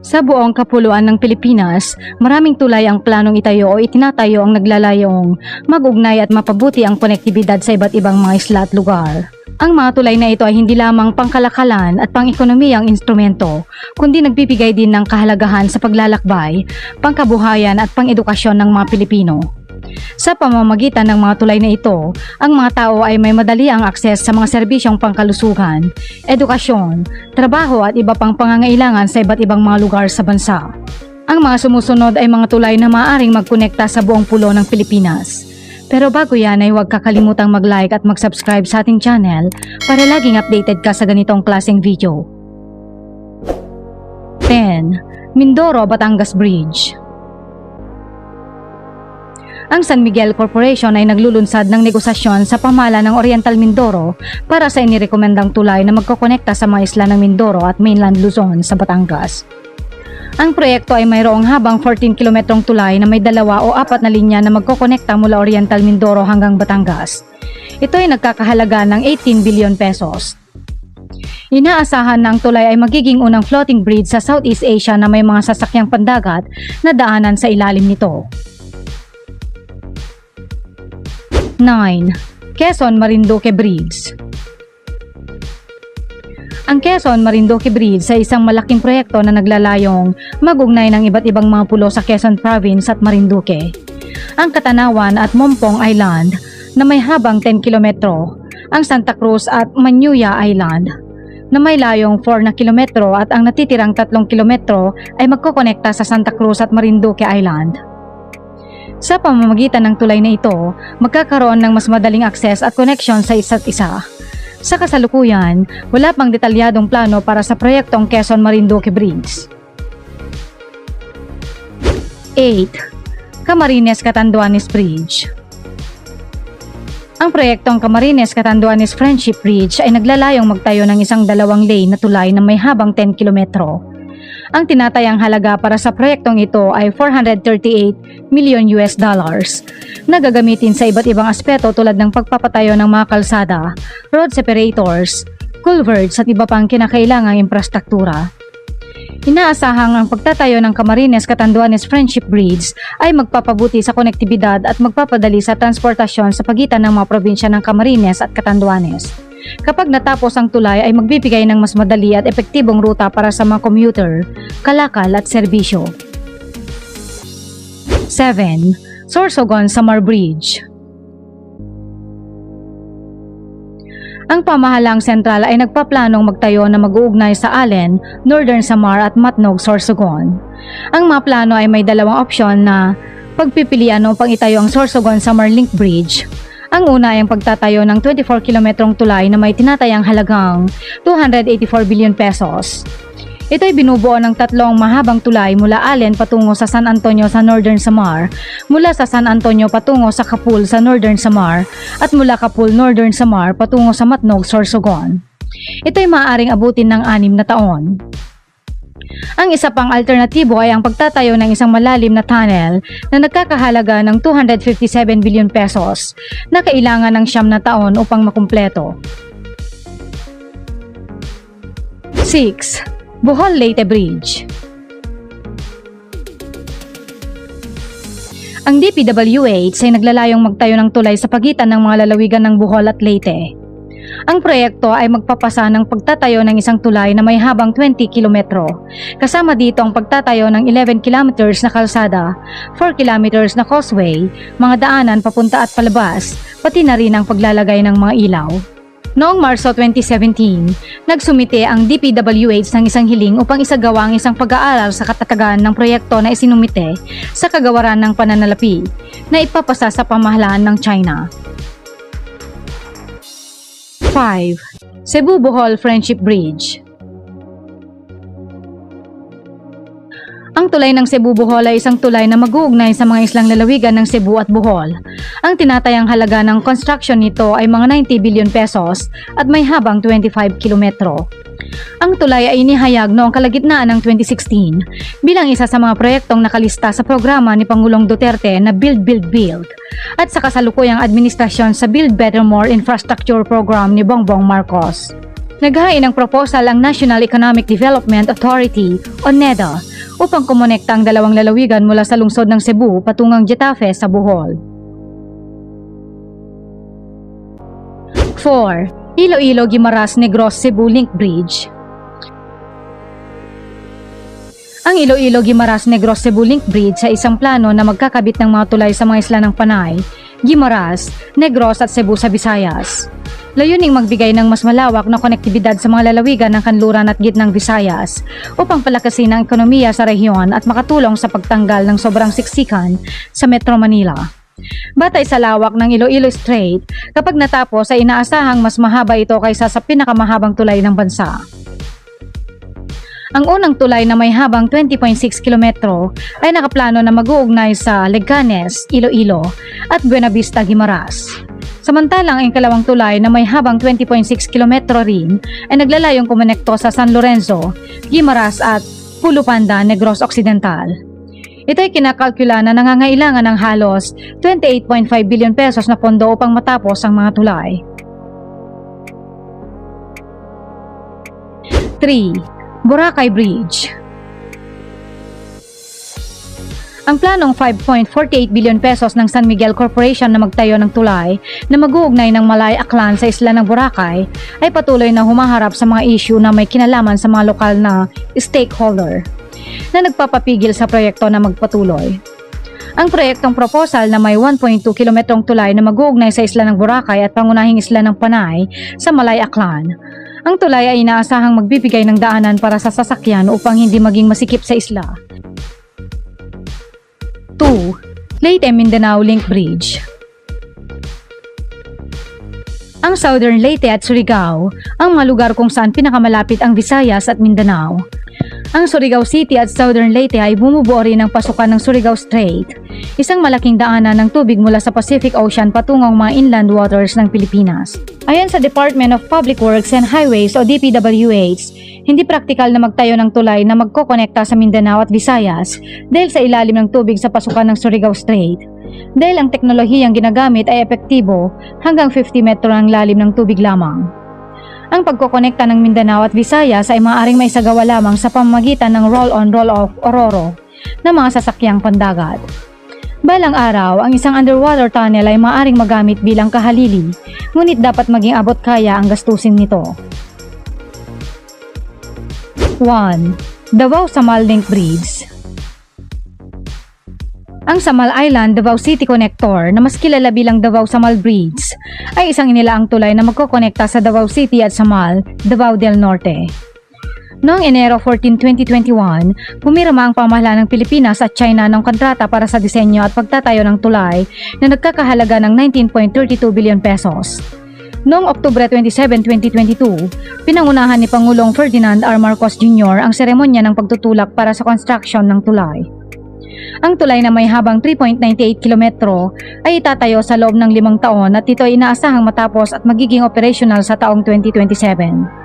Sa buong kapuluan ng Pilipinas, maraming tulay ang planong itayo o itinatayo ang naglalayong magugnay at mapabuti ang konektibidad sa iba't ibang mga isla at lugar. Ang mga tulay na ito ay hindi lamang pangkalakalan at pang-ekonomiyang instrumento, kundi nagbibigay din ng kahalagahan sa paglalakbay, pangkabuhayan at pang-edukasyon ng mga Pilipino. Sa pamamagitan ng mga tulay na ito, ang mga tao ay may madali ang akses sa mga serbisyong pangkalusugan, edukasyon, trabaho at iba pang pangangailangan sa iba't ibang mga lugar sa bansa. Ang mga sumusunod ay mga tulay na maaaring magkonekta sa buong pulo ng Pilipinas. Pero bago yan ay huwag kakalimutang mag-like at mag-subscribe sa ating channel para laging updated ka sa ganitong klaseng video. 10. Mindoro Batangas Bridge ang San Miguel Corporation ay naglulunsad ng negosasyon sa pamala ng Oriental Mindoro para sa inirekomendang tulay na magkokonekta sa mga isla ng Mindoro at mainland Luzon sa Batangas. Ang proyekto ay mayroong habang 14 kilometrong tulay na may dalawa o apat na linya na magkokonekta mula Oriental Mindoro hanggang Batangas. Ito ay nagkakahalaga ng 18 billion pesos. Inaasahan na tulay ay magiging unang floating bridge sa Southeast Asia na may mga sasakyang pandagat na daanan sa ilalim nito. 9. Quezon Marinduque Bridge Ang Quezon Marinduque Bridge ay isang malaking proyekto na naglalayong magugnay ng iba't ibang mga pulo sa Quezon Province at Marinduque. Ang Katanawan at Mompong Island na may habang 10 kilometro, ang Santa Cruz at Manyuya Island na may layong 4 na kilometro at ang natitirang 3 kilometro ay magkokonekta sa Santa Cruz at Marinduque Island. Sa pamamagitan ng tulay na ito, magkakaroon ng mas madaling akses at connection sa isa't isa. Sa kasalukuyan, wala pang detalyadong plano para sa proyektong Quezon Marinduque Bridge. 8. Camarines Catanduanes Bridge Ang proyektong Camarines Catanduanes Friendship Bridge ay naglalayong magtayo ng isang dalawang lane na tulay na may habang 10 kilometro. Ang tinatayang halaga para sa proyektong ito ay 438 million US dollars na gagamitin sa iba't ibang aspeto tulad ng pagpapatayo ng mga kalsada, road separators, culverts at iba pang kinakailangang infrastruktura. Inaasahang ang pagtatayo ng Camarines Catanduanes Friendship Bridge ay magpapabuti sa konektibidad at magpapadali sa transportasyon sa pagitan ng mga probinsya ng Camarines at Catanduanes. Kapag natapos ang tulay ay magbibigay ng mas madali at epektibong ruta para sa mga commuter, kalakal at serbisyo. 7. Sorsogon Samar Bridge Ang pamahalang sentral ay nagpaplanong magtayo na mag-uugnay sa Allen, Northern Samar at Matnog, Sorsogon. Ang mga plano ay may dalawang opsyon na pagpipilian upang itayo ang Sorsogon Samar Link Bridge ang una ay ang pagtatayo ng 24 kilometrong tulay na may tinatayang halagang 284 billion pesos. Ito ay binubuo ng tatlong mahabang tulay mula Allen patungo sa San Antonio sa Northern Samar, mula sa San Antonio patungo sa Kapul sa Northern Samar, at mula Kapul Northern Samar patungo sa Matnog, Sorsogon. Ito ay maaaring abutin ng anim na taon. Ang isa pang alternatibo ay ang pagtatayo ng isang malalim na tunnel na nagkakahalaga ng 257 billion pesos na kailangan ng siyam na taon upang makumpleto. 6. Bohol Leyte Bridge Ang DPWH ay naglalayong magtayo ng tulay sa pagitan ng mga lalawigan ng Bohol at Leyte. Ang proyekto ay magpapasa ng pagtatayo ng isang tulay na may habang 20 kilometro. Kasama dito ang pagtatayo ng 11 kilometers na kalsada, 4 kilometers na causeway, mga daanan papunta at palabas, pati na rin ang paglalagay ng mga ilaw. Noong Marso 2017, nagsumite ang DPWH ng isang hiling upang isagawa ang isang pag-aaral sa katatagan ng proyekto na isinumite sa kagawaran ng pananalapi na ipapasa sa pamahalaan ng China. 5. Cebu Bohol Friendship Bridge Ang tulay ng Cebu Bohol ay isang tulay na mag-uugnay sa mga islang lalawigan ng Cebu at Bohol. Ang tinatayang halaga ng construction nito ay mga 90 billion pesos at may habang 25 kilometro. Ang tulay ay inihayag noong kalagitnaan ng 2016 bilang isa sa mga proyektong nakalista sa programa ni Pangulong Duterte na Build Build Build at sa kasalukuyang administrasyon sa Build Better More Infrastructure Program ni Bongbong Marcos. Naghain ng proposal ang National Economic Development Authority o NEDA upang kumonekta ang dalawang lalawigan mula sa lungsod ng Cebu patungang Getafe sa Bohol. 4. Iloilo Guimaras Negros Cebu Link Bridge Ang Iloilo Guimaras Negros Cebu Link Bridge ay isang plano na magkakabit ng mga tulay sa mga isla ng Panay, Guimaras, Negros at Cebu sa Visayas. Layuning magbigay ng mas malawak na konektibidad sa mga lalawigan ng kanluran at gitnang Visayas upang palakasin ang ekonomiya sa rehiyon at makatulong sa pagtanggal ng sobrang siksikan sa Metro Manila. Batay sa lawak ng Iloilo Strait, kapag natapos ay inaasahang mas mahaba ito kaysa sa pinakamahabang tulay ng bansa. Ang unang tulay na may habang 20.6 kilometro ay nakaplano na mag-uugnay sa Leganes, Iloilo at Buenavista, Guimaras. Samantalang ang ikalawang tulay na may habang 20.6 kilometro rin ay naglalayong kumonekto sa San Lorenzo, Guimaras at Pulupanda, Negros Occidental. Ito ay kinakalkula na nangangailangan ng halos 28.5 billion pesos na pondo upang matapos ang mga tulay. 3. Boracay Bridge ang planong 5.48 billion pesos ng San Miguel Corporation na magtayo ng tulay na mag-uugnay ng Malay Aklan sa isla ng Boracay ay patuloy na humaharap sa mga issue na may kinalaman sa mga lokal na stakeholder na nagpapapigil sa proyekto na magpatuloy. Ang proyektong proposal na may 1.2 kilometrong tulay na mag-uugnay sa isla ng Boracay at pangunahing isla ng Panay sa Malay Aklan. Ang tulay ay inaasahang magbibigay ng daanan para sa sasakyan upang hindi maging masikip sa isla. 2. Leyte Mindanao Link Bridge Ang Southern Leyte at Surigao ang mga lugar kung saan pinakamalapit ang Visayas at Mindanao. Ang Surigao City at Southern Leyte ay bumubuo rin ng pasukan ng Surigao Strait, isang malaking daanan ng tubig mula sa Pacific Ocean patungong mga inland waters ng Pilipinas. Ayon sa Department of Public Works and Highways o DPWH, hindi praktikal na magtayo ng tulay na magkokonekta sa Mindanao at Visayas dahil sa ilalim ng tubig sa pasukan ng Surigao Strait. Dahil ang teknolohiyang ginagamit ay epektibo hanggang 50 metro ang lalim ng tubig lamang. Ang pagkokonekta ng Mindanao at Visayas ay maaaring maisagawa lamang sa pamamagitan ng roll-on roll-off o RORO ng mga sasakyang pandagat. Balang araw, ang isang underwater tunnel ay maaaring magamit bilang kahalili, ngunit dapat maging abot kaya ang gastusin nito. 1. Davao Samal Link Bridge Ang Samal Island Davao City Connector na mas kilala bilang Davao Samal Bridge ay isang inilaang tulay na magkokonekta sa Davao City at Samal, Davao del Norte. Noong Enero 14, 2021, pumirma ang pamahalaan ng Pilipinas at China ng kontrata para sa disenyo at pagtatayo ng tulay na nagkakahalaga ng 19.32 billion pesos. Noong Oktubre 27, 2022, pinangunahan ni Pangulong Ferdinand R. Marcos Jr. ang seremonya ng pagtutulak para sa construction ng tulay. Ang tulay na may habang 3.98 kilometro ay itatayo sa loob ng limang taon at ito ay inaasahang matapos at magiging operational sa taong 2027.